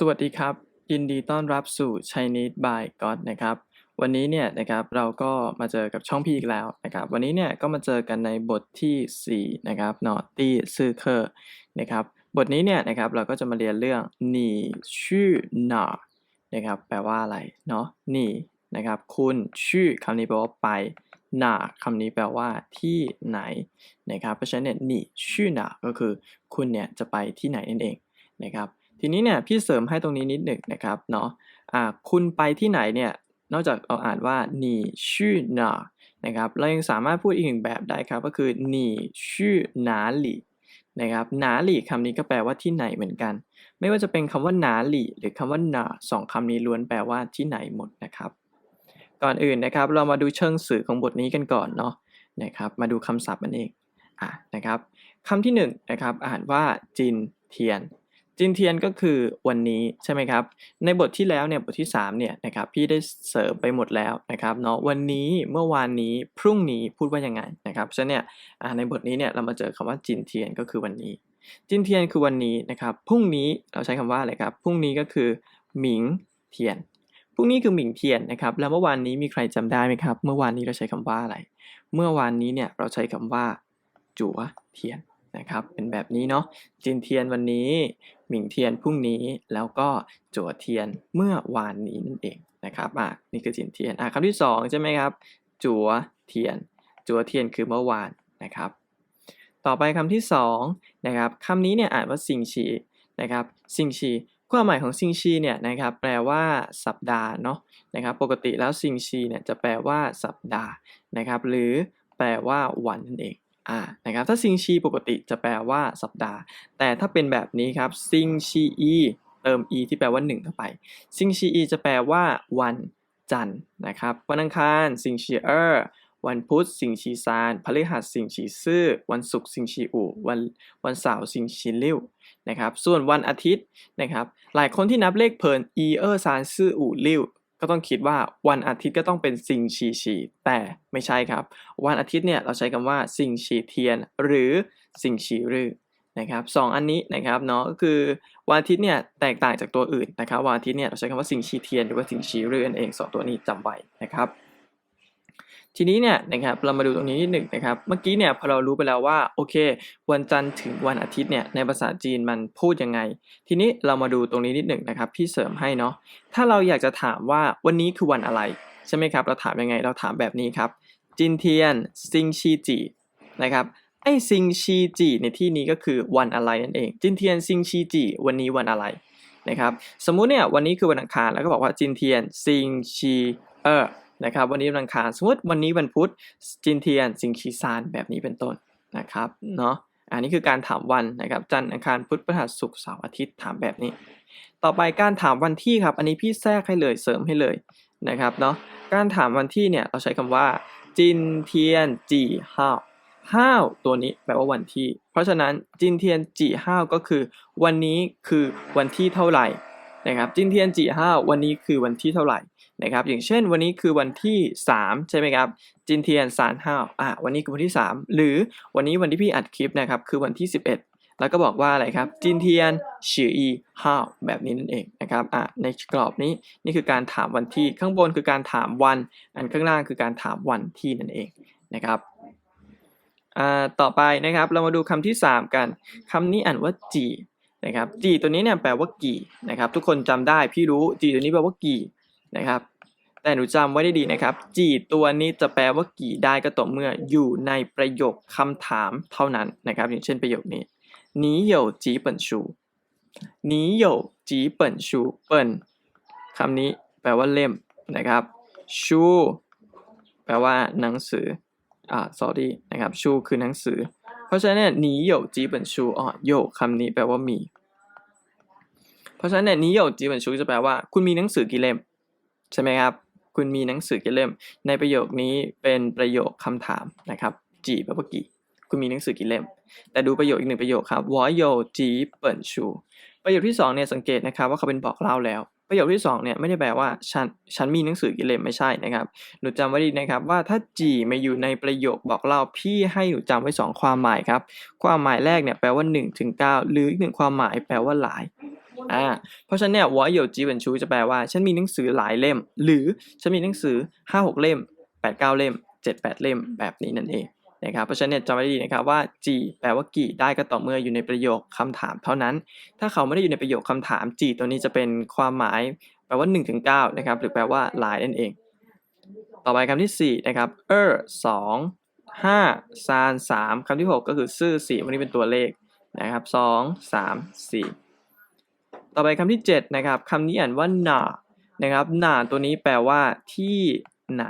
สวัสดีครับ ยินดีต้อนรับสู่ Chinese by God นะครับ วันนี้เนี่ยนะครับเราก็มาเจอกับช่องพี่อีกแล้วนะครับ วันนี้เนี่ยก็มาเจอกันในบทที่ 4 นะครับ n a u g h t y ซื่อเคอร์นะครับ บทนี้เนี่ยนะครับเราก็จะมาเรียนเรื่องหนีชื่อหนานะครับแปลว่าอะไรเนาะหนีนะครับคุณชื่อคำนี้แปลว่าไปหนาคำนี้แปลว่าที่ไหนนะครับเพราะฉะนั้นเนี่ยหนีชื่อหนาก็คือคุณเนี่ยจะไปที่ไหนนั่นเองนะครับ ทีนี้เนี่ยพี่เสริมให้ตรงนี้นิดหนึ่งนะครับเนาะอ่าคุณไปที่ไหนเนี่ยนอกจากเราอ่านว่าหนีชื่อหนานะครับเรายังสามารถพูดอีกหนึ่งแบบได้ครับก็คือหนีชื่อหนาหลีนะครับหนาหลีคำนี้ก็แปลว่าที่ไหนเหมือนกัน ไม่ว่าจะเป็นคำว่าหนาหลีหรือคำว่าหนาสองคำนี้ล้วนแปลว่าที่ไหนหมดนะครับ ก่อนอื่นนะครับเรามาดูเชิงสื่อของบทนี้กันก่อนเนาะนะครับมาดูคำศัพท์มันเองอะนะครับคำที่หนึ่งนะครับอ่านว่าจินเทียน จินเทียนก็คือวันนี้ใช่ไหมครับ ในบทที่แล้วเนี่ยบทที่3เนี่ยนะครับพี่ได้เสริมไปหมดแล้วนะครับเนาะวันนี้เมื่อวานนี้พรุ่งนี้พูดว่ายังไงนะครับฉะนั้นเนี่ยในบทนี้เนี่ยเรามาเจอคำว่าจินเทียนก็คือวันนี้ จินเทียนคือวันนี้นะครับพรุ่งนี้เราใช้คำว่าอะไรครับพรุ่งนี้ก็คือหมิงเทียนพรุ่งนี้คือหมิงเทียนนะครับแล้วเมื่อวานนี้มีใครจำได้ไหมครับ เมื่อวานนี้เราใช้คำว่าอะไร เมื่อวานนี้เนี่ยเราใช้คำว่าจั๋วเทียน นะครับ เป็นแบบนี้เนาะจินเทียนวันนี้ หมิงเทียนพรุ่งนี้แล้วก็จั่วเทียนเมื่อวานนี้นั่นเองนะครับอะนี่คือจินเทียนอะคำที่สองใช่ไหมครับ จั่วเทียน จั่วเทียนคือเมื่อวานนะครับ ต่อไปคำที่สองนะครับคำนี้เนี่ยอ่านว่าซิงชีนะครับซิงชีความหมายของซิงชีเนี่ยนะครับแปลว่าสัปดาห์เนาะนะครับปกติแล้วซิงชีเนี่ยจะแปลว่าสัปดาห์นะครับหรือแปลว่าวันนั่นเอง อ่านะครับถ้าซิงชีปกติจะแปลว่าสัปดาห์ แต่ถ้าเป็นแบบนี้ครับซิงชีอีเติม e ที่แปลว่า1เข้าไปซิงชีอีจะแปลว่าวันจันทร์นะครับวันอังคารซิงชีเออร์วันพุธซิงชีซานพฤหัสซิงชีซื่อ วันศุกร์ซิงชีอู่วันวันเสาร์ซิงชีลิ่วนะครับ ส่วนวันอาทิตย์นะครับ หลายคนที่นับเลขเพลินอีเออร์ซานซื่ออู่ลิ่ว ก็ต้องคิดว่าวันอาทิตย์ก็ต้องเป็นสิงฉีฉีแต่ไม่ใช่ครับ วันอาทิตย์เนี่ยเราใช้คำว่าสิงฉีเทียน หรือสิงฉีรือนะครับสองอันนี้นะครับเนาะก็คือวันอาทิตย์เนี่ยแตกต่างจากตัวอื่นนะครับวันอาทิตย์เนี่ยเราใช้คำว่าสิงฉีเทียน หรือว่าสิงฉีรือนั่นเองสองตัวนี้จำไว้นะครับ ทีนี้เนี่ยนะครับเรามาดูตรงนี้นิดหนึ่งนะครับ เมื่อกี้เนี่ยพอเรารู้ไปแล้วว่าโอเค วันจันทร์ถึงวันอาทิตย์เนี่ยในภาษาจีนมันพูดยังไง ทีนี้เรามาดูตรงนี้นิดหนึ่งนะครับพี่เสริมให้เนาะถ้าเราอยากจะถามว่าวันนี้คือวันอะไรใช่ไหมครับ เราถามยังไงเราถามแบบนี้ครับจินเทียนซิงชีจีนะครับไอ้ซิงชีจีในที่นี้ก็คือวันอะไรนั่นเอง จินเทียนซิงชีจีวันนี้วันอะไรนะครับสมมุติเนี่ยวันนี้คือวันอังคารแล้วก็บอกว่าจินเทียนซิงชีเออ นะครับ วันนี้วันอังคารสมมติวันนี้วันพุธจินเทียนซิงชีซานแบบนี้เป็นต้นนะครับเนาะอันนี้คือการถามวันนะครับ จันทร์อังคารพุธพฤหัสศุกร์เสาร์อาทิตย์ถามแบบนี้ ต่อไปการถามวันที่ครับ อันนี้พี่แทรกให้เลยเสริมให้เลยนะครับเนาะการถามวันที่เนี่ยเราใช้คำว่า จินเทียนจีห้าวห้าวตัวนี้แปลว่าวันที่ เพราะฉะนั้นจินเทียนจีห้าวก็คือ วันนี้คือวันที่เท่าไหร่ นะครับจินเทียนจีห้าววันนี้คือวันที่เท่าไหร่นะครับอย่างเช่นวันนี้คือวันที่ 3 ใช่ไหมครับจินเทียนสารห้าวอะวันนี้คือวันที่ 3 หรือวันนี้วันที่พี่อัดคลิปนะครับคือวันที่ 11 แล้วก็บอกว่าอะไรครับจินเทียนชื่ออีห้าวแบบนี้นั่นเองนะครับอะในกรอบนี้นี่คือการถามวันที่ข้างบนคือการถามวัน อันข้างล่างคือการถามวันที่นั่นเองนะครับอ่าต่อไปนะครับเรามาดูคำที่ 3 กันคำนี้อ่านว่าจีนะครับจีตัวนี้เนี่ยแปลว่ากี่นะครับทุกคนจำได้พี่รู้จีตัวนี้แปลว่ากี่นะครับแต่หนูจำไว้ได้ดีนะครับจีตัวนี้จะแปลว่ากี่ได้ก็ต่อเมื่ออยู่ในประโยคคำถามเท่านั้นนะครับอย่างเช่นประโยคนี้你有几本书你有几本书เปิ่นคำนี้แปลว่าเล่มนะครับชูแปลว่าหนังสืออ่า sorry นะครับชูคือหนังสือ เพราะฉะนั้นเนี่ย你有几本书อ๋อ有คำนี้แปลว่ามี เพราะฉะนั้นเนี่ยนิโยจีบันชุกจะแปลว่า คุณมีหนังสือกี่เล่มใช่ไหมครับ คุณมีหนังสือกี่เล่ม ในประโยคนี้เป็นประโยคคำถามนะครับจีแปลว่ากี่คุณมีหนังสือกี่เล่ม แต่ดูประโยคอีกหนึ่งประโยคครับวอยโยจีเปิ่นชู ประโยคที่2เนี่ยสังเกตนะครับว่าเขาเป็นบอกเล่าแล้ว ประโยคที่2เนี่ยไม่ได้แปลว่าฉันฉันมีหนังสือกี่เล่มไม่ใช่นะครับหนูจำไว้ดีนะครับว่าถ้าจีมาอยู่ในประโยคบอกเล่าพี่ให้หนูจำไว้ 2 ความหมายครับความหมายแรกเนี่ยแปลว่า1-9หรืออีกหนึ่งความหมายแปลว่าหลาย อ่า เพราะฉะนั้นเนี่ย我有几本书จะแปลว่า ฉันมีหนังสือหลายเล่ม หรือฉันมีหนังสือ 5 6 เล่ม 8 9 เล่ม 7 8 เล่มแบบนี้นั่นเองนะครับ เพราะฉะนั้นเนี่ยจำไว้ดีนะครับว่าจีแปลว่ากี่ได้ก็ต่อเมื่ออยู่ในประโยคคำถามเท่านั้น ถ้าเขาไม่ได้อยู่ในประโยคคำถามจีตัวนี้จะเป็นความหมายแปลว่า1-9ถึง9นะครับ หรือแปลว่าหลายนั่นเอง ต่อไปคำที่ 4 นะครับเออสองห้าซานสามคำที่ 6 ก็คือซื่อสี่วันนี้เป็นตัวเลขนะครับสองสามสี่ ต่อไปคำที่ 7 นะครับคำนี้อ่านว่าหนานะครับหนาตัวนี้แปลว่าที่ไหน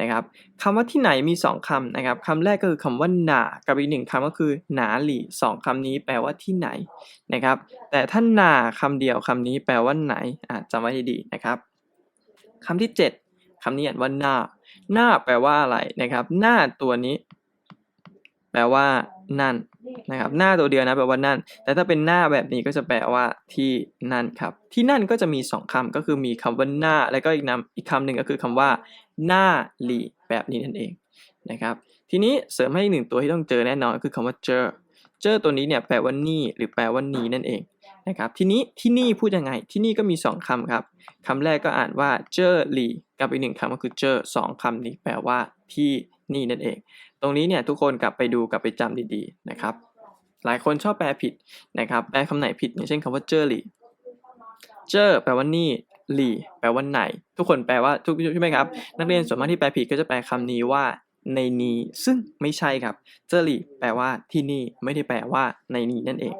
นะครับคำว่าที่ไหนมี 2คำนะครับคำแรกก็คือคำว่าหนากับอีกหนึ่งคำก็คือหนาหลี่สองคำนี้แปลว่าที่ไหนนะครับ แต่ถ้าหนาคำเดียวคำนี้แปลว่าไหนอะจำไว้ให้ดีนะครับคำที่ 7คำนี้อ่านว่าหน้า หน้าแปลว่าอะไรนะครับ หน้าตัวนี้ แปลว่านั่น นะครับหน้าตัวเดียวนะแปลว่านั่น แต่ถ้าเป็นหน้าแบบนี้ก็จะแปลว่าที่นั่นครับ ที่นั่นก็จะมีสองคำก็คือมีคำว่าหน้า แล้วก็อีกนำอีกคำหนึ่งก็คือคำว่า หน้าหลีแบบนี้นั่นเองนะครับ ทีนี้เสริมให้หนึ่งตัวที่ต้องเจอแน่นอนคือคำว่าเจอเจอตัวนี้เนี่ยแปลว่านี่หรือแปลว่านี้นั่นเองนะครับทีนี้ที่นี่พูดยังไงที่นี่ก็มีสองคำครับคำแรกก็อ่านว่าเจอหลีกับอีกหนึ่งคำก็คือเจอสองคำนี้แปลว่าที่นี่นั่นเอง ตรงนี้เนี่ยทุกคนกลับไปดูกลับไปจำดีๆนะครับ หลายคนชอบแปลผิดนะครับ แปลคำไหนผิดอย่างเช่นคำว่าเจอหลีเจอแปลว่านี่หลีแปลว่าไหน ทุกคนแปลว่าทุกใช่ไหมครับ นักเรียนส่วนมากที่แปลผิดก็จะแปลคำนี้ว่าในนี้ ซึ่งไม่ใช่ครับ เจอหลีแปลว่าที่นี่ไม่ได้แปลว่าในนี้นั่นเอง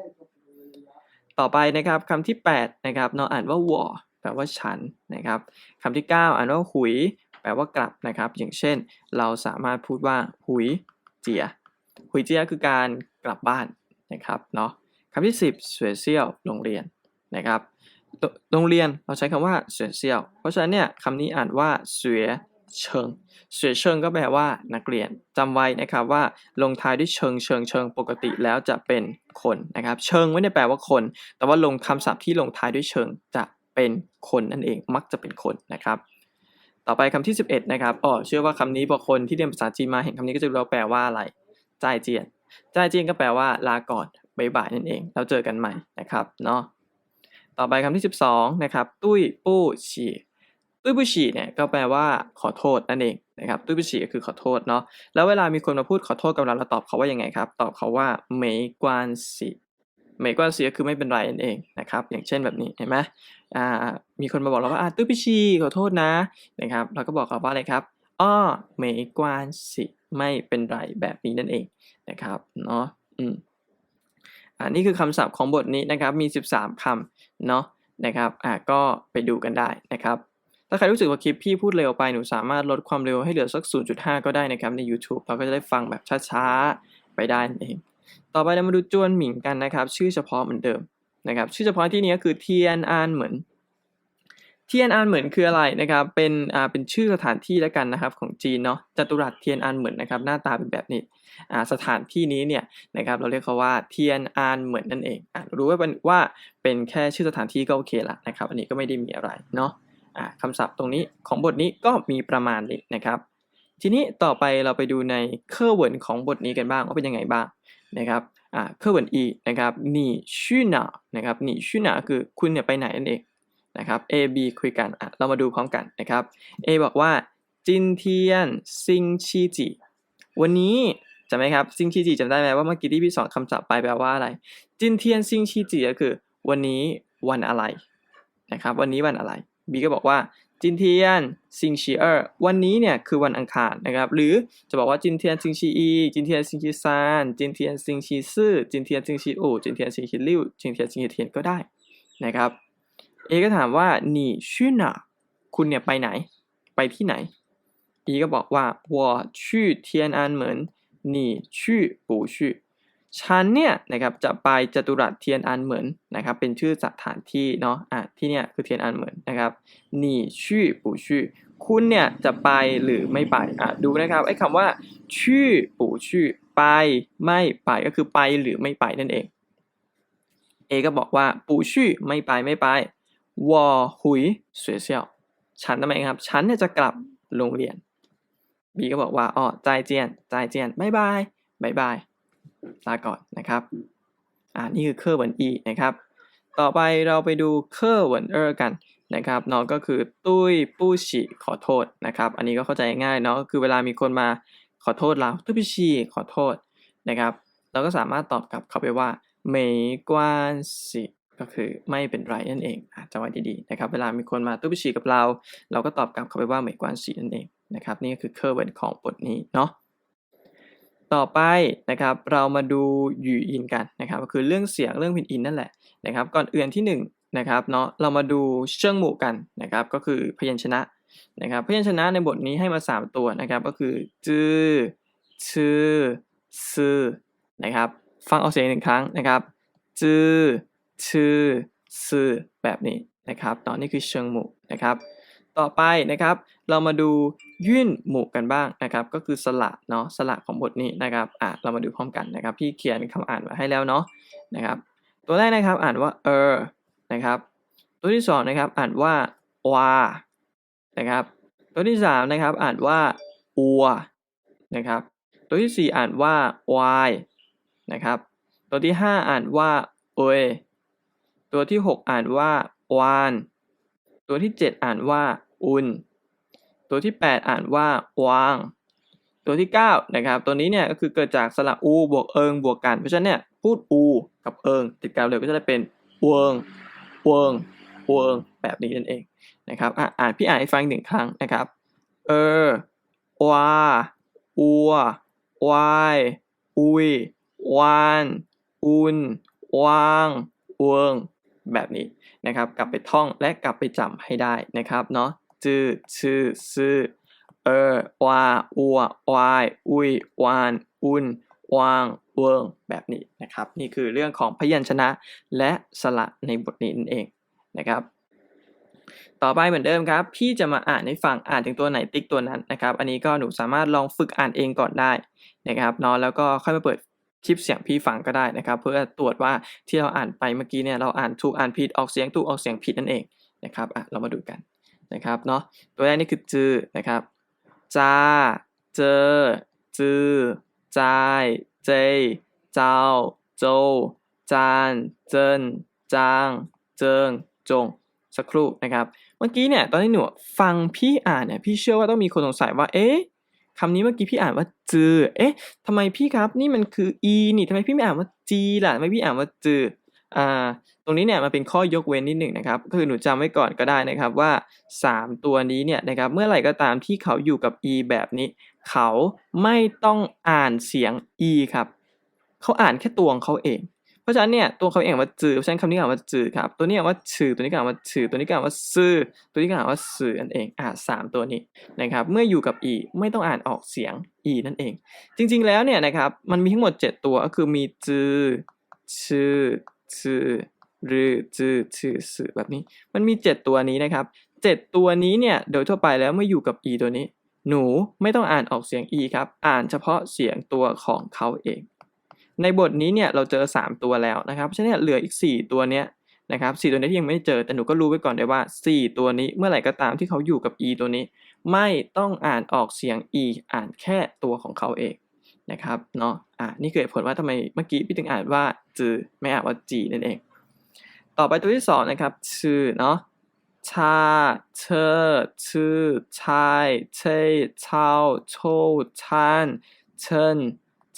ต่อไปนะครับคำที่ 8 นะครับเราอ่านว่าวัวแปลว่าฉันนะครับคำที่ 9 อ่านว่าหุย แปลว่ากลับนะครับ อย่างเช่น เราสามารถพูดว่าหุยเจียหุยเจียคือการกลับบ้าน นะครับเนาะคำที่ 10เสวยเซี่ยวโรงเรียนนะครับโรงเรียนเราใช้คำว่าเสวยเซี่ยวเพราะฉะนั้นเนี่ยคำนี้อ่านว่าเสวยเชิงเสวยเชิงก็แปลว่านักเรียนจำไว้นะครับว่าลงท้ายด้วยเชิงเชิงเชิงปกติแล้วจะเป็นคนนะครับ เชิงไม่ได้แปลว่าคน แต่ว่าลงคำศัพท์ที่ลงท้ายด้วยเชิงจะเป็นคนนั่นเองมักจะเป็นคนนะครับต่อไปคำที่ 11 นะครับอ๋อเชื่อว่าคำนี้พอคนที่เรียนภาษาจีนมาเห็นคำนี้ก็จะรู้ว่าแปลว่าอะไร จ่ายเจียน จายจีนก็แปลว่าลาก่อนบายบายนั่นเอง แล้วเจอกันใหม่นะครับเนาะ ต่อไปคำที่ 12นะครับ ตุ้ยปู้ฉี่ตุ้ยปู้ฉี่เนี่ยก็แปลว่าขอโทษนั่นเองนะครับตุ้ยปู้ฉี่ก็คือขอโทษเนาะ แล้วเวลามีคนมาพูดขอโทษกับเราเราตอบเขาว่ายังไงครับ ตอบเขาว่าเหมยกวนสีเหมยกวนสีก็คือไม่เป็นไรนั่นเองนะครับ อย่างเช่นแบบนี้เห็นไหมอ่า มีคนมาบอกเราว่าอ่าตุ้ยปู้ฉี่ขอโทษนะนะครับ เราก็บอกเขาว่าอะไรครับ อ้อเมกวานสิไม่เป็นไรแบบนี้นั่นเองนะครับเนาะอืมอ่านี่คือคำศัพท์ของบทนี้นะครับมี 13 คำคำเนาะนะครับอ่าก็ไปดูกันได้นะครับถ้าใครรู้สึกว่าคลิปพี่พูดเร็วไปหนูสามารถลดความเร็วให้เหลือสัก 0.5 ก็ได้นะครับใน YouTube เราก็จะได้ฟังแบบช้าๆ ไปได้นเอง ต่อไปเรามาดูจวนหมิงกันนะครับ ชื่อเฉพาะเหมือนเดิมนะครับ ชื่อเฉพาะที่นี้ก็คือเทียนอานเหมือน เทียนอันเหมือนคืออะไรนะครับ เป็นอ่าเป็นชื่อสถานที่แล้วกันนะครับของจีนเนาะจัตุรัสเทียนอันเหมือนนะครับหน้าตาเป็นแบบนี้อ่าสถานที่นี้เนี่ยนะครับเราเรียกเขาว่าเทียนอันเหมือนนั่นเองอ่ารู้ไว้ว่าเป็นแค่ชื่อสถานที่ก็โอเคละนะครับ อันนี้ก็ไม่ได้มีอะไรเนาะอ่าคำศัพท์ตรงนี้ของบทนี้ก็มีประมาณนี้นะครับ ทีนี้ต่อไปเราไปดูในเคอร์เวินของบทนี้กันบ้างว่าเป็นยังไงบ้างนะครับอ่าเคอร์เวินอีนะครับหนีชื่อหนานะครับหนีชื่อหนาคือคุณเนี่ยไปไหนนั่นเอง นะครับ A B คุยกันอะเรามาดูพร้อมกันนะครับ A บอกว่าจินเทียนซิงชีจิวันนี้จำไหมครับซิงชีจิจำได้ไหมว่าเมื่อกี้ที่พี่สอนคำศัพท์ไปแปลว่าอะไร จินเทียนซิงชีจิก็คือ วันนี้วันอะไรนะครับ วันนี้วันอะไร B ก็บอกว่าจินเทียนซิงชีเออร์วันนี้เนี่ยคือวันอังคารนะครับ หรือจะบอกว่าจินเทียนซิงชีอีจินเทียนซิงชีซานจินเทียนซิงชีซื่อจินเทียนซิงชีอูจินเทียนซิงชีลิ่วจินเทียนซิงชีเทียนก็ได้นะครับ A ก็ถามว่า你去哪คุณเนี่ยไปไหน ไปที่ไหน E ก็บอกว่า我去天安门你去不去ฉันเนี่ยนะครับจะไปจตุรัสเทียนอันเหมือนนะครับ เป็นชื่อสถานที่เนาะอ่ะที่เนี่ยคือเทียนอันเหมือนนะครับ你去不去คุณเนี่ยจะไปหรือไม่ไปอ่ะดูนะครับไอ้คำว่าชื่อปูชื่อไปไม่ไปก็คือไปหรือไม่ไปนั่นเอง A ก็บอกว่าปูชื่อไม่ไปไม่ไป วอหุยสวยเชียวฉันทำไมครับ ฉันเนี่ยจะกลับโรงเรียนบีก็บอกว่าอ๋อใจเจียนใจเจียนบายบายบายบายลาก่อนนะครับอ่านี่คือเคอร์เวินอีนะครับ ต่อไปเราไปดูเคอร์เวินเออร์กันนะครับเนาะก็คือตุ้ยปู้ฉีขอโทษนะครับ อันนี้ก็เข้าใจง่ายเนาะก็คือเวลามีคนมาขอโทษเราตุ้ยปู้ฉีขอโทษนะครับ เราก็สามารถตอบกลับเขาไปว่าเมกวานสิ ก็คือไม่เป็นไรนั่นเองจัำไว้ดีๆนะครับ เวลามีคนมาตุ้บฉีกับเรา เราก็ตอบกลับเขาไปว่าเหมยกวานฉีนั่นเองนะครับ นี่ก็คือเคอร์เวนของบทนี้เนาะต่อไปนะครับเรามาดูหยู่อินกันนะครับก็คือเรื่องเสียงเรื่องพินอินนั่นแหละนะครับ ก่อนเอื่นที่1นนะครับเนาะเรามาดูเชิงหมู่กันนะครับ ก็คือพยัญชนะนะครับ พยัญชนะในบทนี้ให้มา 3 ตัวนะครับ ก็คือจือชื่อซือนะครับ ฟังออกเสียงหนึ่งครั้งนะครับจือ ชื่อซื่อแบบนี้นะครับเนนี่คือเชิงหมู่นะครับ ต่อไปนะครับ เรามาดูยื่นหมู่กันบ้างนะครับ ก็คือสระเนาะสระของบทนี้นะครับอะเรามาดูพร้อมกันนะครับพี่เขียนคำอ่านไว้ให้แล้วเนาะนะครับ ตัวแรกนะครับอ่านว่าเออนะครับ ตัวที่สองนะครับอ่านว่าวานะครับ ตัวที่สามนะครับอ่านว่าอัวนะครับ ตัวที่สี่อ่านว่าวายนะครับ ตัวที่ห้าอ่านว่าเอย ตัวที่หกอ่านว่าวาน ตัวที่เจ็ดอ่านว่า อุน ตัวที่แปดอ่านว่าวาง ตัวที่เก้านะครับ ตัวนี้เนี่ยก็คือเกิดจากสระอูบวกเอิงบวกกัน เพราะฉะนั้นเนี่ยพูดอูกับเอิงติดกันเลยก็จะได้เป็นเวิงเวิงเวิงแบบนี้นั่นเองนะครับอะอ่านพี่อ่านให้ฟังหนึ่งครั้งนะครับ เออวาอัววายอุยวาน อุน วางเวิง แบบนี้นะครับ กลับไปท่องและกลับไปจำให้ได้นะครับเนาะจื้อชื่อซื่อเออวาอัววายอุยวานอุนวางเวิงแบบนี้นะครับ นี่คือเรื่องของพยัญชนะและสระในบทนี้นั่นเองนะครับต่อไปเหมือนเดิมครับ พี่จะมาอ่านให้ฟังอ่านถึงตัวไหนติ๊กตัวนั้นนะครับ อันนี้ก็หนูสามารถลองฝึกอ่านเองก่อนได้นะครับเนาะแล้วก็ค่อยมาเปิด คลิปเสียงพี่ฟังก็ได้นะครับ เพื่อตรวจว่าที่เราอ่านไปเมื่อกี้เนี่ยเราอ่านถูกอ่านผิดออกเสียงถูกออกเสียงผิดนั่นเองนะครับอะเรามาดูกันนะครับเนาะตัวแรกนี่คือจือนะครับจาเจอจือจายเจยเจ้าโจจานเจินจางเจิงจงสักครู่นะครับ เมื่อกี้เนี่ยตอนที่หนูฟังพี่อ่านเนี่ยพี่เชื่อว่าต้องมีคนสงสัยว่าเอ๊ะ คำนี้เมื่อกี้พี่อ่านว่าจือ เอ๊ะทำไมพี่ครับ นี่มันคือ e นี่ทำไมพี่ไม่อ่านว่า g ล่ะทำไมพี่อ่านว่าจืออ่าตรงนี้เนี่ยมันเป็นข้อยกเว้นนิดหนึ่งนะครับคือหนูจำไว้ก่อนก็ได้นะครับว่า 3 ตัวนี้เนี่ยนะครับเมื่อไหร่ก็ตามที่เขาอยู่กับ e แบบนี้ เขาไม่ต้องอ่านเสียง e ครับเขาอ่านแค่ตัวของเขาเอง ราะฉะนั้นเนี่ยตัวเขาเองว่าจือเพราะฉะนั้นคำนี้อ่านว่าจือครับ ตัวนี้อ่านว่าชื่อตัวนี้ก็อ่านว่าชื่อตัวนี้ก็อ่านว่าซื่อตัวนี้ก็อ่านว่าสื่อนั่นเองอ่าสามตัวนี้นะครับ เมื่ออยู่กับ e ไม่ต้องอ่านออกเสียง e นั่นเอง จริง ๆ แล้วเนี่ยนะครับมันมีทั้งหมด 7 ตัวก็คือมีจือชื่อชื่อรือจือชื่อสื่อแบบนี้ มันมี 7 ตัวนี้นะครับ 7 ตัวนี้เนี่ยโดยทั่วไปแล้วเมื่ออยู่กับ e ตัวนี้ หนูไม่ต้องอ่านออกเสียง e ครับ อ่านเฉพาะเสียงตัวของเขาเอง ในบทนี้เนี่ยเราเจอ 3 ตัวแล้วนะครับเพราะฉะนั้นเหลืออีก 4 ตัวเนี้ยนะครับ4ตัวนี้ที่ยังไม่เจอแต่หนูก็รู้ไว้ก่อนได้ว่า 4 ตัวนี้เมื่อไหร่ก็ตามที่เขาอยู่กับ e ตัวนี้ ไม่ต้องอ่านออกเสียง e อ่านแค่ตัวของเขาเองนะครับเนาะอะนี่คือเหตุผลว่าทำไมเมื่อกี้พี่ถึงอ่านว่าจือไม่อ่านว่าจีนั่นเอง ต่อไปตัวที่สองนะครับชื่อเนาะชาเชอชื่อชายเชยเช่าโชชันเชิญ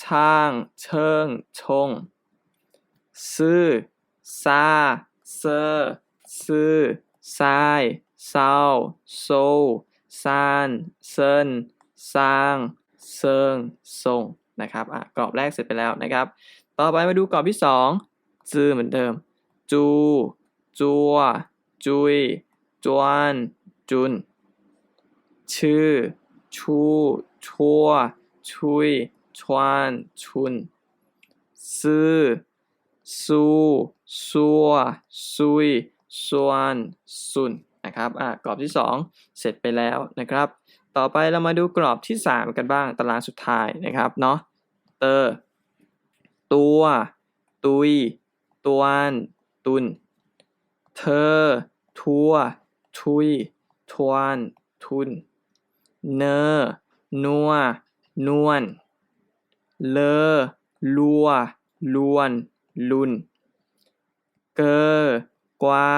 ช่าง เชิง ชง ซื่อ ซา เซอซื่อซายเศร้าโซซานเซินซาง เซิงทรงนะครับอะกรอบแรกเสร็จไปแล้วนะครับ ต่อไปมาดูกรอบที่ 2 จือเหมือนเดิม จู จัว จุย จวน จุน ชื่อ ชู ชัว ชุย ชวนชุน ซื้อซูซัวซุยซวนซุนนะครับอะกรอบที่ 2 เสร็จไปแล้วนะครับ ต่อไปเรามาดูกรอบที่ 3 กันบ้างตารางสุดท้ายนะครับเนาะเตอร์ตัว ตุยตวนตุน เธอ ทัว ทุย ทวน ทุน เนอ นัว นวล เลอ ลัว ลวน ลุน เกอ กวา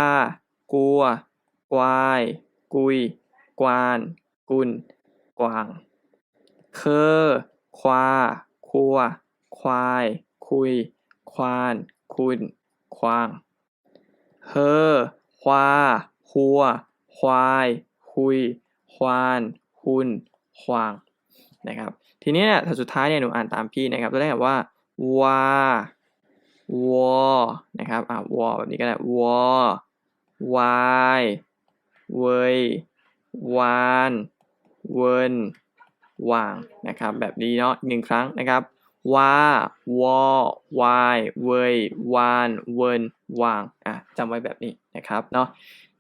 กัว กวาย กุย กวาน กุน กวาง เคอ ควา คัว ควาย คุย ควาน คุณ ควาง เฮอ ควา คัว ควาย คุย ควาน คุณ ควาง นะครับ ทีนี้เนี่ยสุดท้ายเนี่ยหนูอ่านตามพี่นะครับตัวแรกแบบว่าวาวอนะครับอ่าวอแบบนี้ก็ได้วอวายเวยวานเวินวางนะครับ แบบนี้เนาะหนึ่งครั้งนะครับว่าวอวายเวยวานเวินวางอะจำไว้แบบนี้นะครับเนาะ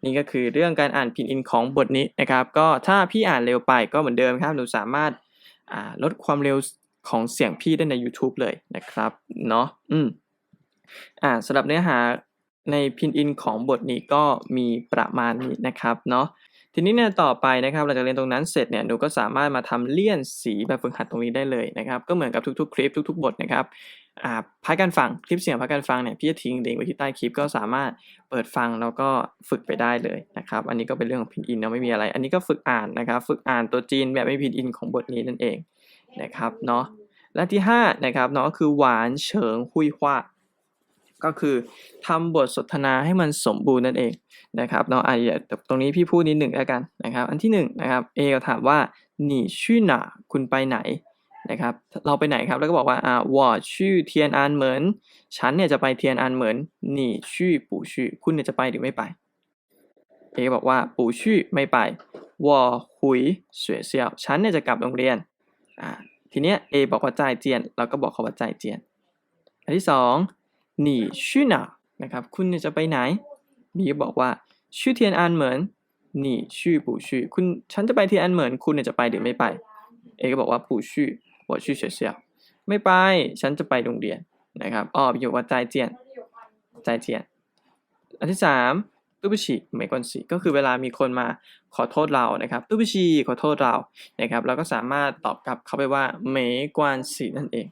นี่ก็คือเรื่องการอ่านพินอินของบทนี้นะครับ ก็ถ้าพี่อ่านเร็วไปก็เหมือนเดิมครับหนูสามารถ ลดความเร็วของเสียงพี่ได้ใน YouTube เลยนะครับ เนาะอืมอ่าสำหรับเนื้อหาในพินอินของบทนี้ก็มีประมาณนี้นะครับเนาะ ทีนี้เนี่ยต่อไปนะครับหลังจากเรียนตรงนั้นเสร็จเนี่ยหนูก็สามารถมาทำเลี่ยนสีแบบฝึกหัดตรงนี้ได้เลยนะครับ ก็เหมือนกับทุกๆ คลิปทุก ๆ บทนะครับอ่าพักการฟังคลิปเสียงพักการฟังเนี่ยพี่จะทิ้งลิงก์ไว้ที่ใต้คลิปก็สามารถเปิดฟังแล้วก็ฝึกไปได้เลยนะครับ อันนี้ก็เป็นเรื่องของพินอินเนาะไม่มีอะไร อันนี้ก็ฝึกอ่านนะครับ ฝึกอ่านตัวจีนแบบไม่พินอินของบทนี้นั่นเองนะครับเนาะและที่ห้านะครับเนาะคือหวานเฉิงหุยฮวา ก็คือทำบทสนทนาให้มันสมบูรณ์นั่นเองนะครับเนาะอะเดี๋ยวตรงนี้พี่พูดนิดหนึ่งแล้วกันนะครับอันที่หนึ่งนะครับเอก็ถามว่าหนีชื่อหนาคุณไปไหนนะครับเราไปไหนครับแล้วก็บอกว่าอ่าว่าชื่อเทียนอันเหมือน ฉันเนี่ยจะไปเทียนอันเหมือนหนีชื่อปู่ชื่อคุณเนี่ยจะไปหรือไม่ไปเอบอกว่าปู่ชื่อไม่ไปว่าหุยเสวยเซียวฉันเนี่ยจะกลับโรงเรียนอ่าทีเนี้ยเอบอกว่าจ่ายเจียนเราก็บอกเขาว่าจ่ายเจียนอันที่สอง หนีชื่อหนานะครับ คุณจะไปไหนบีก็บอกว่าชื่อเทียนอันเหมือนหนี่ชื่อปู่ชื่อคุณฉันจะไปเทียนอันเหมือนคุณจะไปหรือไม่ไป เอก็บอกว่าปู่ชื่อบอชื่อเฉยๆไม่ไปฉันจะไปโรงเรียนนะครับอ๋อประโยคว่าใจเจียนใจเจียน อันที่สามตุบชิเมกอนสีก็คือเวลามีคนมาขอโทษเรานะครับตุบชิขอโทษเรานะครับเราก็สามารถตอบกลับเขาไปว่าเมกวนสีนั่นเอง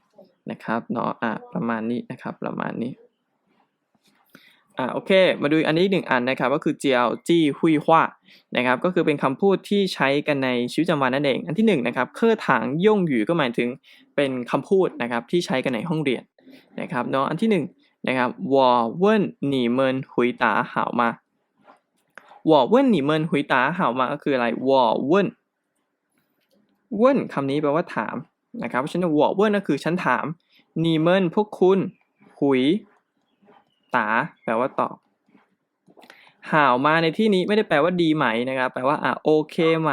นะครับเนาะอะประมาณนี้นะครับประมาณนี้อะโอเค มาดูอันนี้หนึ่งอันนะครับก็คือเจียวจี้หุยฮว่านะครับก็คือเป็นคำพูดที่ใช้กันในชีวิตประจำวันนั่นเอง อันที่หนึ่งนะครับเครอถางย่งหยู่ก็หมายถึงเป็นคำพูดนะครับที่ใช้กันในห้องเรียนนะครับเนาะอันที่หนึ่งนะครับวอเว่นหนีเมินหุยตาหาวมาวอเว่นหนีเมินหุยตาหาวมาก็คืออะไรวอเว่นเว่นคำนี้แปลว่าถาม นะครับเพราะฉะนั้น我问ก็คือฉันถาม你们พวกคุณหุยตาแปลว่าตอบห่าวมาในที่นี้ไม่ได้แปลว่าดีไหมนะครับ แปลว่าอ่ะโอเคไหม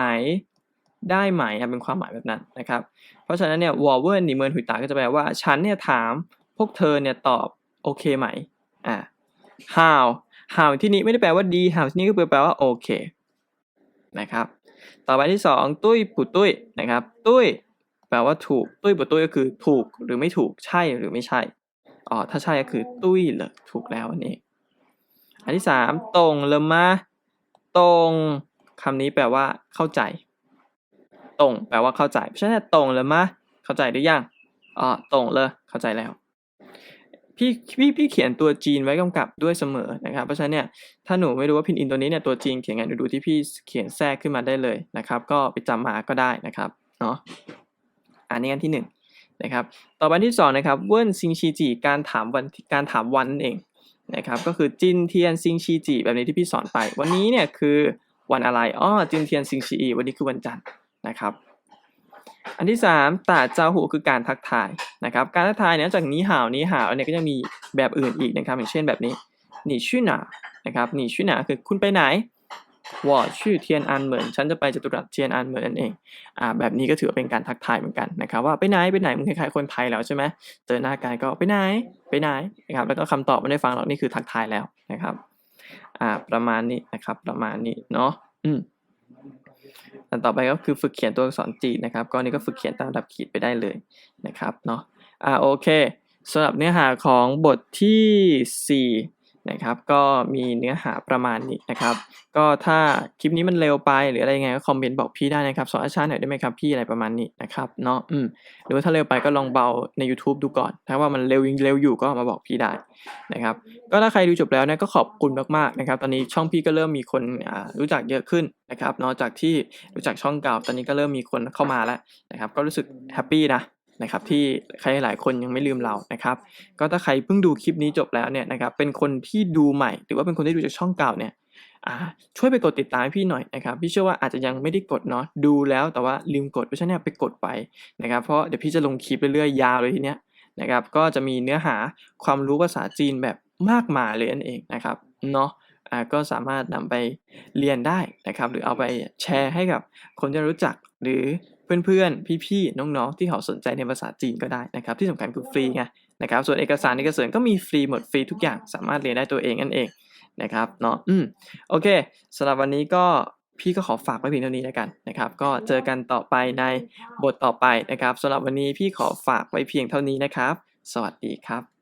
ได้ไหมครับเป็นความหมายแบบนั้นนะครับ เพราะฉะนั้นเนี่ยวอเวิร์นนีเมินหุยตาก็จะแปลว่า ฉันเนี่ยถามพวกเธอเนี่ยตอบโอเคไหมอ่า how how ที่นี้ไม่ได้แปลว่าดี how ที่นี้ก็แปลว่าโอเคนะครับ ต่อไปที่สองตุ้ยปุตุ้ยนะครับ ตุ้ย แปลว่าถูกตุ้ยปุตุ้ยก็คือถูกหรือไม่ถูกใช่หรือไม่ใช่อ๋อถ้าใช่ก็คือตุ้ยเลยถูกแล้วนนี้อันที่สามตรงเลยมาตรงคำนี้แปลว่าเข้าใจ ตรงแปลว่าเข้าใจเพราะฉะนั้นตรงเลยมาเข้าใจหรือยังอ๋อตรงเลยเข้าใจแล้วพี่พี่พี่เขียนตัวจีนไว้กำกับด้วยเสมอนะครับ เพราะฉะนั้นเนี่ยถ้าหนูไม่รู้ว่าพินอินตัวนี้เนี่ยตัวจีนเขียนไงหนูดูที่พี่เขียนแทรกขึ้นมาได้เลยนะครับ ก็ไปจำมาก็ได้นะครับเนาะ อันนี้อันที่หนึ่งนะครับ ต่อไปที่สองนะครับเวิ้นซิงชีจีการถามวันการถามวันนั่นเองนะครับก็คือจินเทียนซิงชีจีแบบนี้ที่พี่สอนไป วันนี้เนี่ยคือวันอะไรอ๋อจินเทียนซิงชีอีวันนี้คือวันจันทร์นะครับ อันที่3ตาเจ้าหูคือการทักทายนะครับ การทักทายเนี่ยจากนี้ห่าวนี้ห่าวเนี่ยก็จะมีแบบอื่นอีกนะครับ อย่างเช่นแบบนี้หนีชื่อหนานะครับหนีชื่อหนาคือคุณไปไหน วอชื่อเทียนอันเหมือน ฉันจะไปจตุรัสเทียนอันเหมือนนั่นเองอ่าแบบนี้ก็ถือเป็นการทักทายเหมือนกันนะครับว่าไปไหนไปไหนมึงคล้ายๆคนไทยแล้วใช่ไหมเจอหน้ากันก็ไปไหนไปไหนนะครับแล้วก็คำตอบไม่ได้ฟังหรอกนี่คือทักทายแล้วนะครับอ่าประมาณนี้นะครับประมาณนี้เนาะอืมอันต่อไปก็คือฝึกเขียนตัวอักษรจีนนะครับก็นี่ก็ฝึกเขียนตามลำดับขีดไปได้เลยนะครับเนาะอ่าโอเคสำหรับเนื้อหาของบทที่ นะครับ ก็มีเนื้อหาประมาณนี้นะครับ ก็ถ้าคลิปนี้มันเร็วไปหรืออะไรยังไงก็คอมเมนต์บอกพี่ได้นะครับสอนอาชาหน่อยได้ไหมครับพี่อะไรประมาณนี้นะครับเนาะอืมหรือว่าถ้าเร็วไปก็ลองเบาใน YouTube ดูก่อน ถ้าว่ามันเร็วยังเร็วอยู่ก็มาบอกพี่ได้นะครับ ก็ถ้าใครดูจบแล้วนี่ยก็ขอบคุณมากๆนะครับ ตอนนี้ช่องพี่ก็เริ่มมีคนรู้จักเยอะขึ้นนะครับนอกจากที่รู้จักช่องเก่าตอนนี้ก็เริ่มมีคนเข้ามาแล้วนะครับ ก็รู้สึกแฮปปี้นะ นะครับที่ใครหลายคนยังไม่ลืมเรานะครับ ก็ถ้าใครเพิ่งดูคลิปนี้จบแล้วเนี่ยนะครับเป็นคนที่ดูใหม่ หรือว่าเป็นคนที่ดูจากช่องเก่าเนี่ยอ่าช่วยไปกดติดตามพี่หน่อยนะครับพี่เชื่อว่าอาจจะยังไม่ได้กดเนาะดูแล้วแต่ว่าลืมกดเพราะฉะนั้นไปกดไปนะครับเพราะเดี๋ยวพี่จะลงคลิปเรื่อยๆยาวเลยทีเนี้ยนะครับก็จะมีเนื้อหาความรู้ภาษาจีนแบบมากมายเลยนั่นเองนะครับเนาะอ่าก็สามารถนำไปเรียนได้นะครับ หรือเอาไปแชร์ให้กับคนที่รู้จักหรือ เพื่อนๆ พี่ๆ น้องๆ ที่เขาสนใจในภาษาจีนก็ได้นะครับ ที่สำคัญคือฟรีไงนะครับ ส่วนเอกสารเอกสารก็มีฟรีหมดฟรีทุกอย่างสามารถเรียนได้ตัวเองนั่นเองนะครับเนาะอืมโอเคสำหรับวันนี้ก็พี่ก็ขอฝากไว้เพียงเท่านี้แล้วกันนะครับ ก็เจอกันต่อไปในบทต่อไปนะครับสำหรับวันนี้พี่ขอฝากไว้เพียงเท่านี้นะครับ สวัสดีครับ